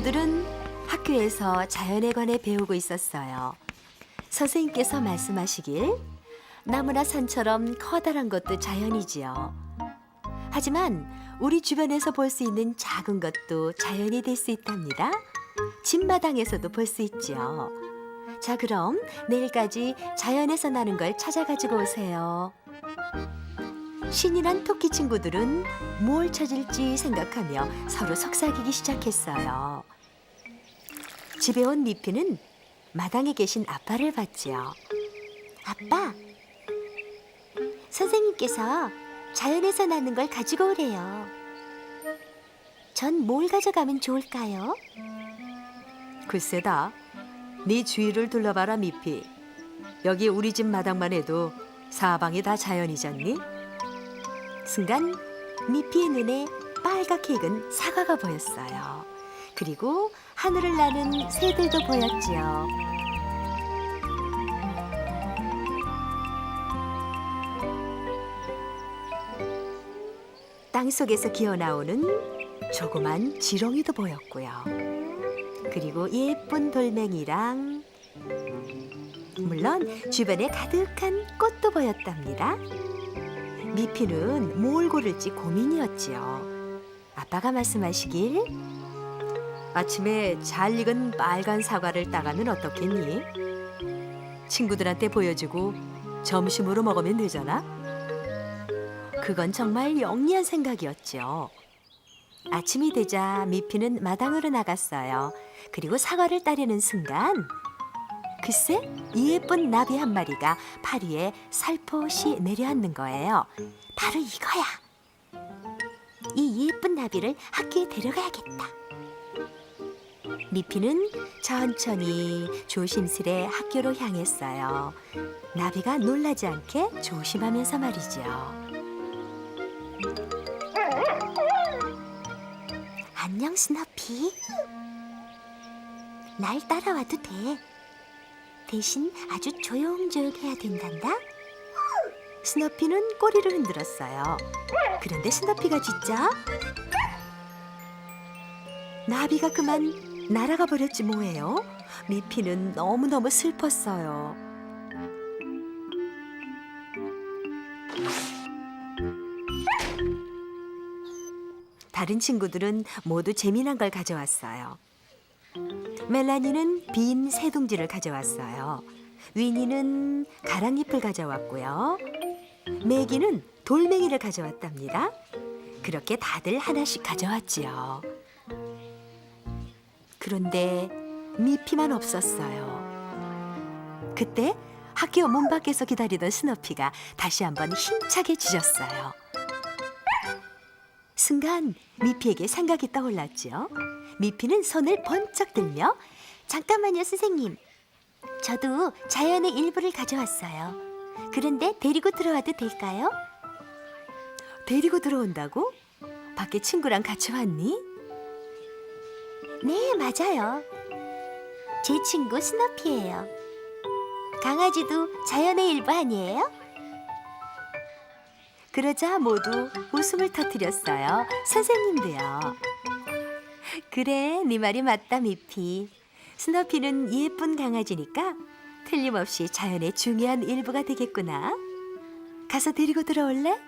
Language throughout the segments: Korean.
친구들은 학교에서 자연에 관해 배우고 있었어요. 선생님께서 말씀하시길 나무나 산처럼 커다란 것도 자연이지요. 하지만 우리 주변에서 볼 수 있는 작은 것도 자연이 될 수 있답니다. 집마당에서도 볼 수 있지요. 자, 그럼 내일까지 자연에서 나는 걸 찾아가지고 오세요. 신이 난 토끼 친구들은 뭘 찾을지 생각하며 서로 속삭이기 시작했어요. 집에 온 미피는 마당에 계신 아빠를 봤지요. 아빠, 선생님께서 자연에서 나는 걸 가지고 오래요. 전 뭘 가져가면 좋을까요? 글쎄다. 네 주위를 둘러봐라 미피. 여기 우리 집 마당만 해도 사방이 다 자연이잖니? 순간 미피의 눈에 빨갛게 익은 사과가 보였어요. 그리고 하늘을 나는 새들도 보였지요. 땅 속에서 기어나오는 조그만 지렁이도 보였고요. 그리고 예쁜 돌멩이랑 물론 주변에 가득한 꽃도 보였답니다. 미피는 뭘 고를지 고민이었지요. 아빠가 말씀하시길 아침에 잘 익은 빨간 사과를 따가면 어떻겠니? 친구들한테 보여주고 점심으로 먹으면 되잖아. 그건 정말 영리한 생각이었죠. 아침이 되자 미피는 마당으로 나갔어요. 그리고 사과를 따려는 순간 글쎄 이 예쁜 나비 한 마리가 팔 위에 살포시 내려앉는 거예요. 바로 이거야. 이 예쁜 나비를 학교에 데려가야겠다. 미피는 천천히 조심스레 학교로 향했어요. 나비가 놀라지 않게 조심하면서 말이죠. 안녕 스너피. 날 따라와도 돼. 대신 아주 조용조용해야 된단다. 스너피는 꼬리를 흔들었어요. 그런데 스너피가 진짜 나비가 그만 날아가 버렸지 뭐예요. 미피는 너무너무 슬펐어요. 다른 친구들은 모두 재미난 걸 가져왔어요. 멜라니는 빈 새둥지를 가져왔어요. 위니는 가랑잎을 가져왔고요. 매기는 돌멩이를 가져왔답니다. 그렇게 다들 하나씩 가져왔지요. 그런데 미피만 없었어요. 그때 학교 문 밖에서 기다리던 스너피가 다시 한번 힘차게 짖었어요. 순간 미피에게 생각이 떠올랐지요. 미피는 손을 번쩍 들며 잠깐만요, 선생님. 저도 자연의 일부를 가져왔어요. 그런데 데리고 들어와도 될까요? 데리고 들어온다고? 밖에 친구랑 같이 왔니? 네, 맞아요. 제 친구 스너피예요. 강아지도 자연의 일부 아니에요? 그러자 모두 웃음을 터뜨렸어요. 선생님도요. 그래, 네 말이 맞다, 미피. 스너피는 예쁜 강아지니까 틀림없이 자연의 중요한 일부가 되겠구나. 가서 데리고 들어올래?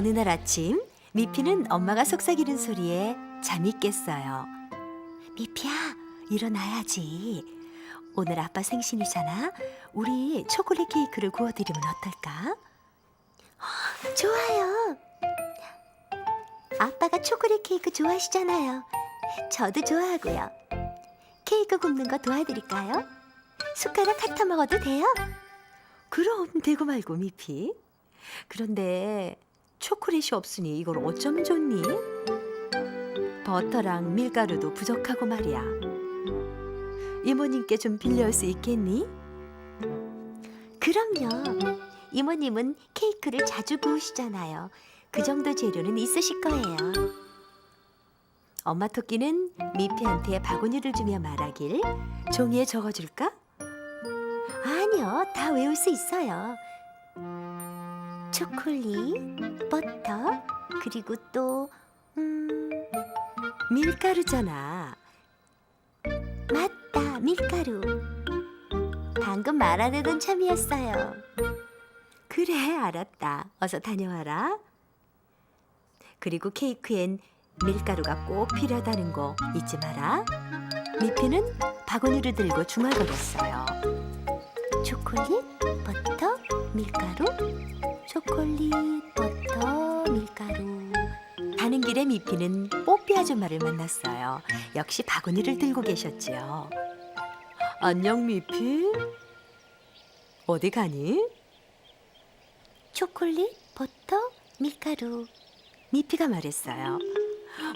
어느 날 아침 미피는 엄마가 속삭이는 소리에 잠이 깼어요. 미피야, 일어나야지. 오늘 아빠 생신이잖아. 우리 초콜릿 케이크를 구워드리면 어떨까? 헉, 좋아요. 아빠가 초콜릿 케이크 좋아하시잖아요. 저도 좋아하고요. 케이크 굽는 거 도와드릴까요? 숟가락 핥아 먹어도 돼요? 그럼 되고 말고 미피. 그런데 초콜릿이 없으니 이걸 어쩌면 좋니? 버터랑 밀가루도 부족하고 말이야. 이모님께 좀 빌려올 수 있겠니? 그럼요. 이모님은 케이크를 자주 구우시잖아요. 그 정도 재료는 있으실 거예요. 엄마 토끼는 미피한테 바구니를 주며 말하길 종이에 적어줄까? 아니요, 다 외울 수 있어요. 초콜릿, 버터, 그리고 또 음, 밀가루잖아. 맞다, 밀가루. 방금 말하려던 참이었어요. 그래, 알았다. 어서 다녀와라. 그리고 케이크엔 밀가루가 꼭 필요하다는 거 잊지 마라. 미피는 바구니를 들고 중얼거렸어요. 초콜릿, 버터, 밀가루, 초콜릿, 밀가루. 가는 길에 미피는 뽀삐 아줌마를 만났어요. 역시 바구니를 들고 계셨지요. 안녕 미피. 어디 가니? 초콜릿, 버터, 밀가루. 미피가 말했어요.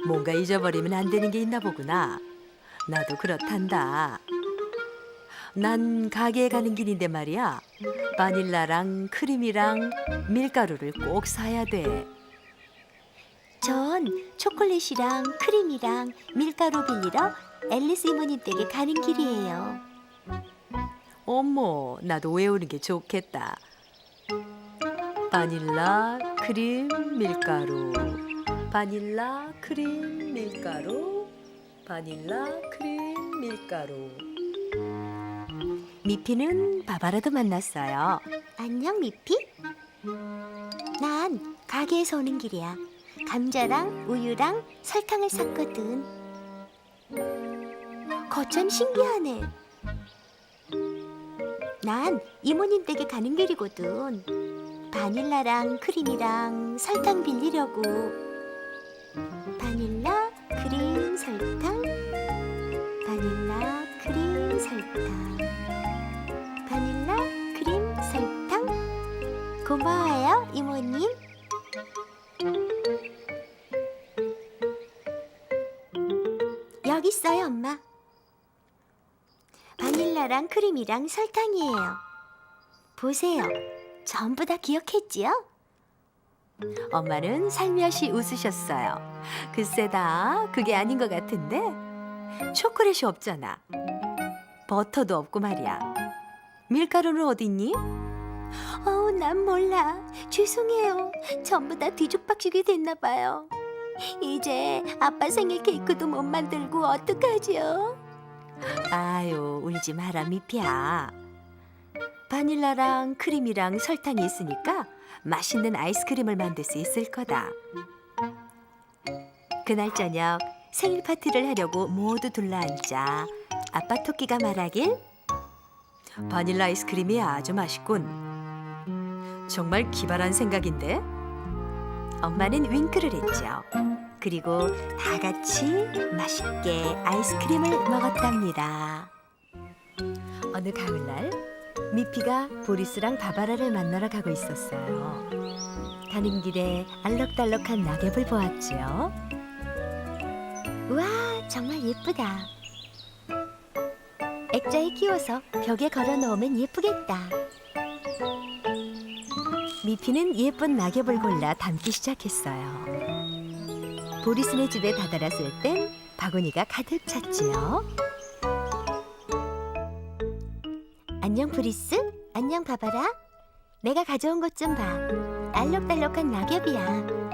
뭔가 잊어버리면 안 되는 게 있나 보구나. 나도 그렇단다. 난 가게에 가는 길인데 말이야. 바닐라랑 크림이랑 밀가루를 꼭 사야 돼. 전 초콜릿이랑 크림이랑 밀가루 빌리러 앨리스 이모님 댁에 가는 길이에요. 어머, 나도 외우는 게 좋겠다. 바닐라, 크림, 밀가루. 바닐라, 크림, 밀가루. 바닐라, 크림, 밀가루. 미피는 바바라도 만났어요. 안녕, 미피. 난 가게에서 오는 길이야. 감자랑 우유랑 설탕을 샀거든. 거참 신기하네. 난 이모님 댁에 가는 길이거든. 바닐라랑 크림이랑 설탕 빌리려고. 바닐라, 크림, 설탕. 바닐라, 크림, 설탕. 바닐라, 크림, 설탕. 고마워요, 이모님. 있어요, 엄마. 바닐라랑 크림이랑 설탕이에요. 보세요. 전부 다 기억했지요? 엄마는 살며시 웃으셨어요. 글쎄다, 그게 아닌 것 같은데. 초콜릿이 없잖아. 버터도 없고 말이야. 밀가루는 어딨니? 어우, 난 몰라. 죄송해요. 전부 다 뒤죽박죽이 됐나 봐요. 이제 아빠 생일 케이크도 못 만들고 어떡하지요? 아유, 울지 마라, 미피야. 바닐라랑 크림이랑 설탕이 있으니까 맛있는 아이스크림을 만들 수 있을 거다. 그날 저녁 생일 파티를 하려고 모두 둘러앉자 아빠 토끼가 말하길 바닐라 아이스크림이 아주 맛있군. 정말 기발한 생각인데? 엄마는 윙크를 했죠. 그리고 다 같이 맛있게 아이스크림을 먹었답니다. 어느 가을날 미피가 보리스랑 바바라를 만나러 가고 있었어요. 가는 길에 알록달록한 낙엽을 보았지요. 우와, 정말 예쁘다. 액자에 끼워서 벽에 걸어 놓으면 예쁘겠다. 미피는 예쁜 낙엽을 골라 담기 시작했어요. 보리스네 집에 다다랐을 땐 바구니가 가득 찼지요. 안녕 브리스, 안녕 바바라. 내가 가져온 것 좀 봐. 알록달록한 낙엽이야.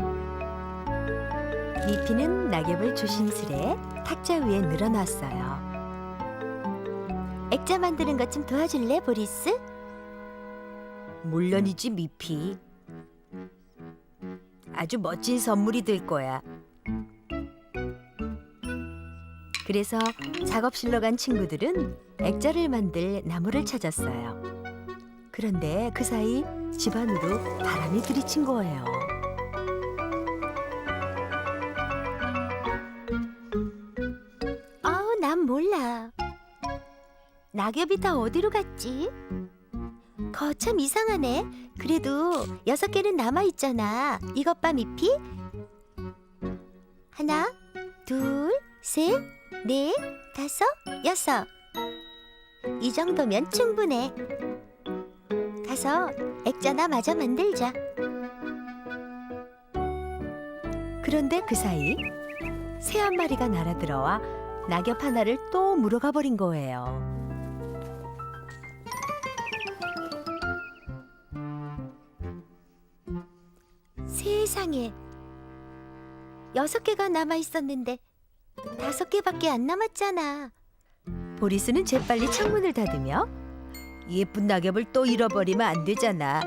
미피는 낙엽을 조심스레 탁자 위에 늘어놨어요. 액자 만드는 것 좀 도와줄래, 보리스? 물론이지, 미피. 아주 멋진 선물이 될 거야. 그래서 작업실로 간 친구들은 액자를 만들 나무를 찾았어요. 그런데 그 사이 집안으로 바람이 들이친 거예요. 아우, 난 몰라. 낙엽이 다 어디로 갔지? 거참 이상하네. 그래도 여섯 개는 남아 있잖아. 이것 봐, 미피. 하나, 둘, 셋, 넷, 다섯, 여섯. 이 정도면 충분해. 가서 액자나 마저 만들자. 그런데 그 사이 새 한 마리가 날아들어와 낙엽 하나를 또 물어가 버린 거예요. 세상에 여섯 개가 남아 있었는데 다섯 개밖에 안 남았잖아. 보리스는 재빨리 창문을 닫으며 예쁜 낙엽을 또 잃어버리면 안 되잖아.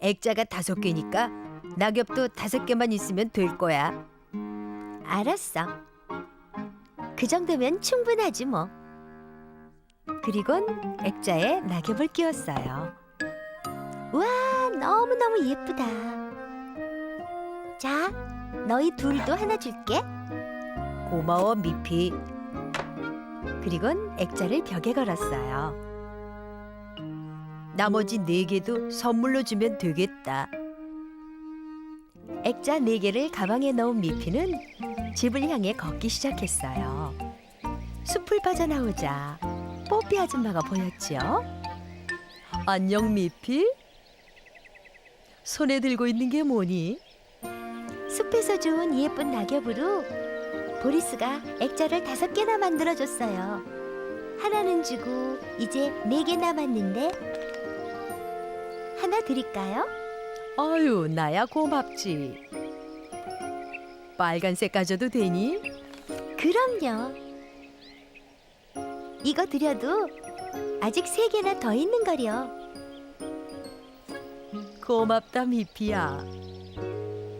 액자가 다섯 개니까 낙엽도 다섯 개만 있으면 될 거야. 알았어. 그 정도면 충분하지 뭐. 그리곤 액자에 낙엽을 끼웠어요. 와, 너무너무 예쁘다. 자, 너희 둘도 하나 줄게. 고마워 미피. 그리곤 액자를 벽에 걸었어요. 나머지 네 개도 선물로 주면 되겠다. 액자 네 개를 가방에 넣은 미피는 집을 향해 걷기 시작했어요. 숲을 빠져나오자 뽀삐 아줌마가 보였지요. 안녕 미피. 손에 들고 있는 게 뭐니? 숲에서 주운 예쁜 낙엽으로 보리스가 액자를 다섯 개나 만들어줬어요. 하나는 주고 이제 네 개 남았는데 하나 드릴까요? 아유, 나야 고맙지. 빨간색 가져도 되니? 그럼요. 이거 드려도 아직 세 개나 더 있는 거려. 고맙다, 미피야.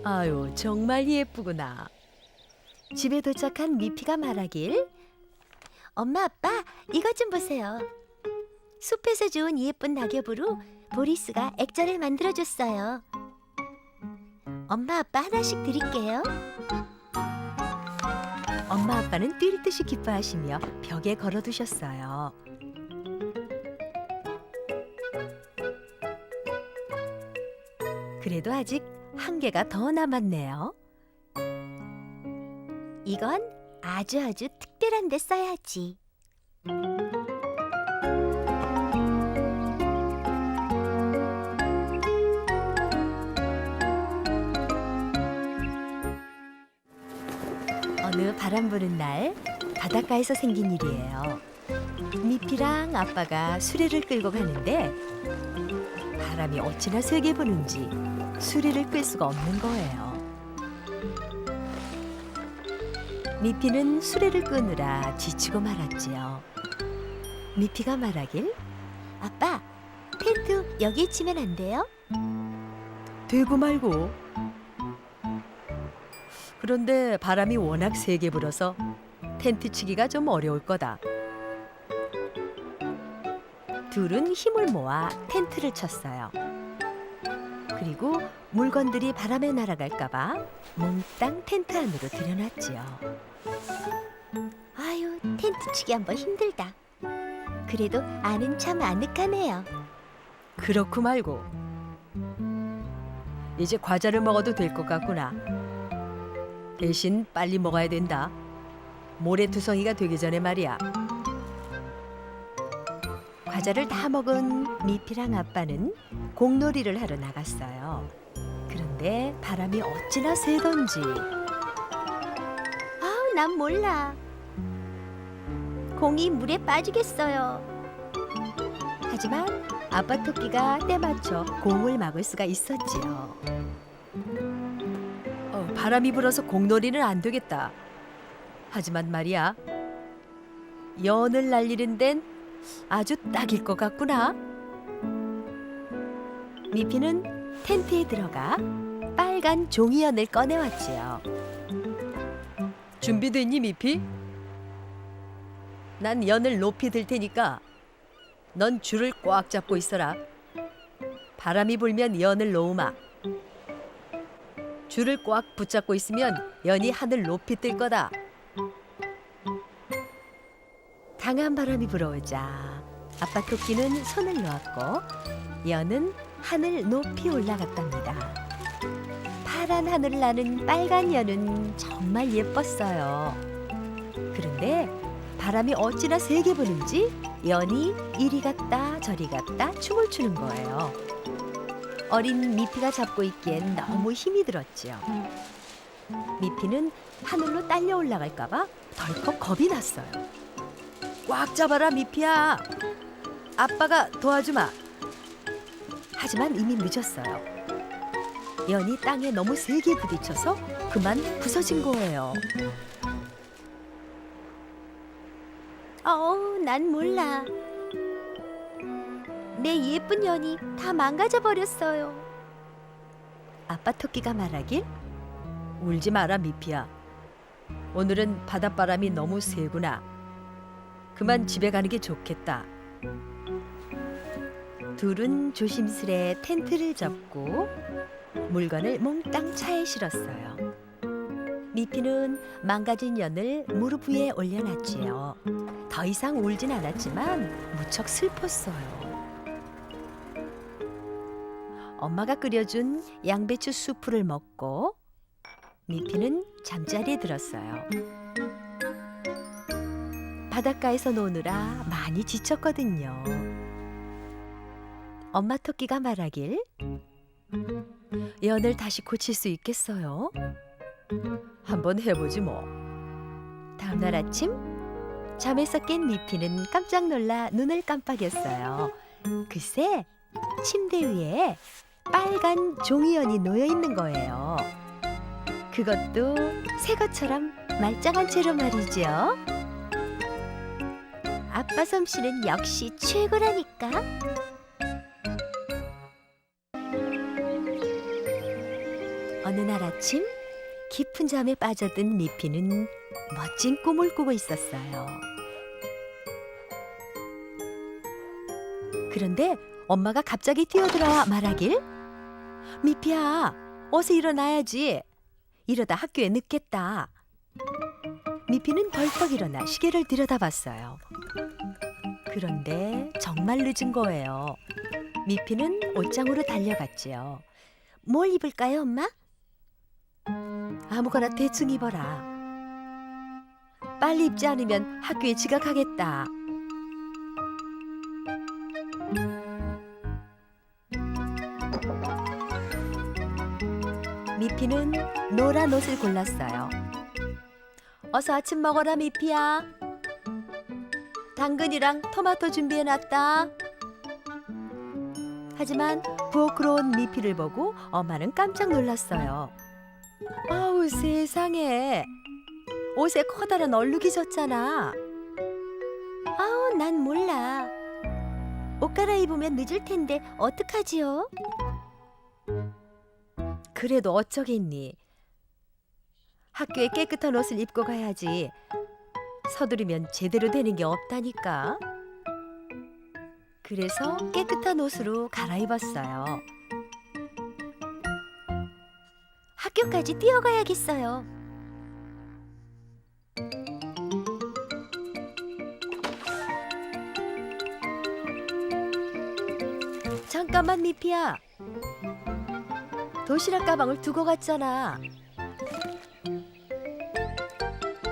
아유, 정말 예쁘구나. 집에 도착한 미피가 말하길 엄마 아빠 이것 좀 보세요. 숲에서 주운 예쁜 낙엽으로 보리스가 액자를 만들어줬어요. 엄마 아빠 하나씩 드릴게요. 엄마 아빠는 뛸 듯이 기뻐하시며 벽에 걸어두셨어요. 그래도 아직 한 개가 더 남았네요. 이건 아주 아주 특별한 데 써야지. 어느 바람 부는 날 바닷가에서 생긴 일이에요. 미피랑 아빠가 수레를 끌고 가는데 바람이 어찌나 세게 부는지 수레를 끌 수가 없는 거예요. 미피는 수레를 끄느라 지치고 말았지요. 미피가 말하길 아빠 텐트 여기에 치면 안 돼요? 되고 말고. 그런데 바람이 워낙 세게 불어서 텐트 치기가 좀 어려울 거다. 둘은 힘을 모아 텐트를 쳤어요. 그리고 물건들이 바람에 날아갈까봐 몽땅 텐트 안으로 들여놨지요. 아유 텐트 치기 한번 힘들다. 그래도 안은 참 아늑하네요. 그렇고 말고. 이제 과자를 먹어도 될 것 같구나. 대신 빨리 먹어야 된다. 모래투성이가 되기 전에 말이야. 과자를 다 먹은 미피랑 아빠는 공놀이를 하러 나갔어요. 그런데 바람이 어찌나 세던지 아우 난 몰라. 공이 물에 빠지겠어요. 하지만 아빠 토끼가 때맞춰 공을 막을 수가 있었지요. 어, 바람이 불어서 공놀이는 안 되겠다. 하지만 말이야, 연을 날리는 데는 아주 딱일 것 같구나. 미피는 텐트에 들어가 빨간 종이연을 꺼내왔지요. 준비됐니, 미피? 난 연을 높이 들 테니까 넌 줄을 꽉 잡고 있어라. 바람이 불면 연을 놓으마. 줄을 꽉 붙잡고 있으면 연이 하늘 높이 뜰 거다. 강한 바람이 불어오자 아빠 토끼는 손을 놓았고 연은 하늘 높이 올라갔답니다. 파란 하늘을 나는 빨간 연은 정말 예뻤어요. 그런데 바람이 어찌나 세게 부는지 연이 이리 갔다 저리 갔다 춤을 추는 거예요. 어린 미피가 잡고 있기엔 너무 힘이 들었지요. 미피는 하늘로 딸려 올라갈까봐 덜컥 겁이 났어요. 꽉 잡아라 미피야. 아빠가 도와주마. 하지만 이미 늦었어요. 연이 땅에 너무 세게 부딪혀서 그만 부서진 거예요. 어우, 난 몰라. 내 예쁜 연이 다 망가져 버렸어요. 아빠 토끼가 말하길 울지 마라 미피야. 오늘은 바닷바람이 너무 세구나. 그만 집에 가는 게 좋겠다. 둘은 조심스레 텐트를 접고 물건을 몽땅 차에 실었어요. 미피는 망가진 연을 무릎 위에 올려놨지요. 더 이상 울진 않았지만 무척 슬펐어요. 엄마가 끓여준 양배추 수프를 먹고 미피는 잠자리에 들었어요. 바닷가에서 노느라 많이 지쳤거든요. 엄마 토끼가 말하길 연을 다시 고칠 수 있겠어요? 한번 해보지 뭐. 다음 날 아침 잠에서 깬 미피는 깜짝 놀라 눈을 깜빡였어요. 글쎄 침대 위에 빨간 종이연이 놓여 있는 거예요. 그것도 새 것처럼 말짱한 채로 말이죠. 아빠 솜씨는 역시 최고라니까. 어느 날 아침 깊은 잠에 빠져든 미피는 멋진 꿈을 꾸고 있었어요. 그런데 엄마가 갑자기 뛰어들어와 말하길 미피야 어서 일어나야지 이러다 학교에 늦겠다 미피는 벌떡 일어나 시계를 들여다봤어요. 그런데 정말 늦은 거예요. 미피는 옷장으로 달려갔지요. 뭘 입을까요, 엄마? 아무거나 대충 입어라. 빨리 입지 않으면 학교에 지각하겠다. 미피는 노란 옷을 골랐어요. 어서 아침 먹어라 미피야. 당근이랑 토마토 준비해놨다. 하지만 부엌으로 온 미피를 보고 엄마는 깜짝 놀랐어요. 아우 세상에 옷에 커다란 얼룩이 졌잖아. 아우, 난 몰라. 옷 갈아입으면 늦을 텐데 어떡하지요? 그래도 어쩌겠니? 학교에 깨끗한 옷을 입고 가야지. 서두르면 제대로 되는 게 없다니까. 그래서 깨끗한 옷으로 갈아입었어요. 학교까지 뛰어가야겠어요. 잠깐만 미피야. 도시락 가방을 두고 갔잖아.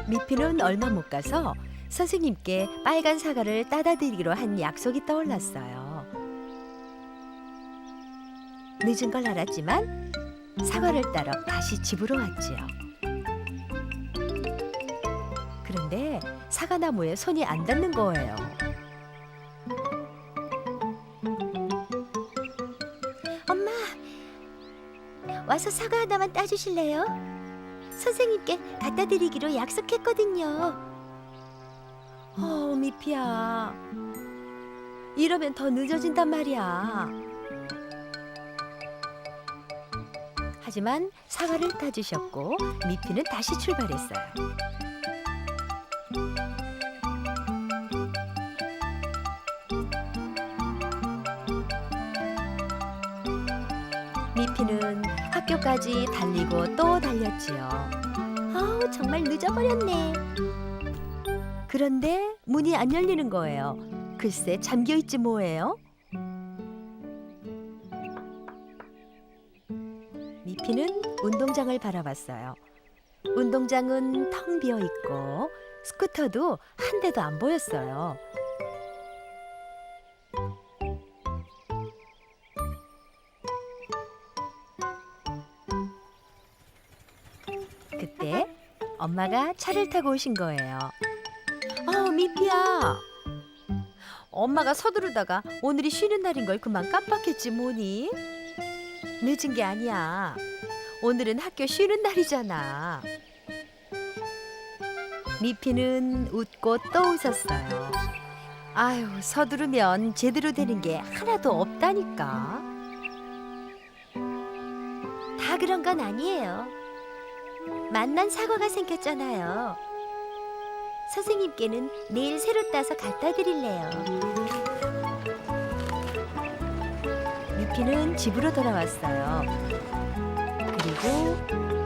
미피는 얼마 못 가서 선생님께 빨간 사과를 따다 드리기로 한 약속이 떠올랐어요. 늦은 걸 알았지만 사과를 따러 다시 집으로 왔지요. 그런데 사과나무에 손이 안 닿는 거예요. 엄마, 와서 사과 하나만 따주실래요? 선생님께 갖다 드리기로 약속했거든요. 어, 미피야. 이러면 더 늦어진단 말이야. 하지만 사과를 따주셨고 미피는 다시 출발했어요. 학교까지 달리고 또 달렸지요. 아우, 정말 늦어버렸네. 그런데 문이 안 열리는 거예요. 글쎄 잠겨 있지 뭐예요? 미피는 운동장을 바라봤어요. 운동장은 텅 비어 있고 스쿠터도 한 대도 안 보였어요. 엄마가 차를 타고 오신 거예요. 아, 미피야. 엄마가 서두르다가 오늘이 쉬는 날인 걸 그만 깜빡했지 뭐니? 늦은 게 아니야. 오늘은 학교 쉬는 날이잖아. 미피는 웃고 또 웃었어요. 아유, 서두르면 제대로 되는 게 하나도 없다니까. 다 그런 건 아니에요. 만난 사과가 생겼잖아요. 선생님께는 내일 새로 따서 갖다 드릴래요. 미피는 집으로 돌아왔어요. 그리고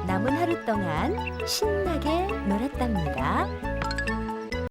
남은 하루 동안 신나게 놀았답니다.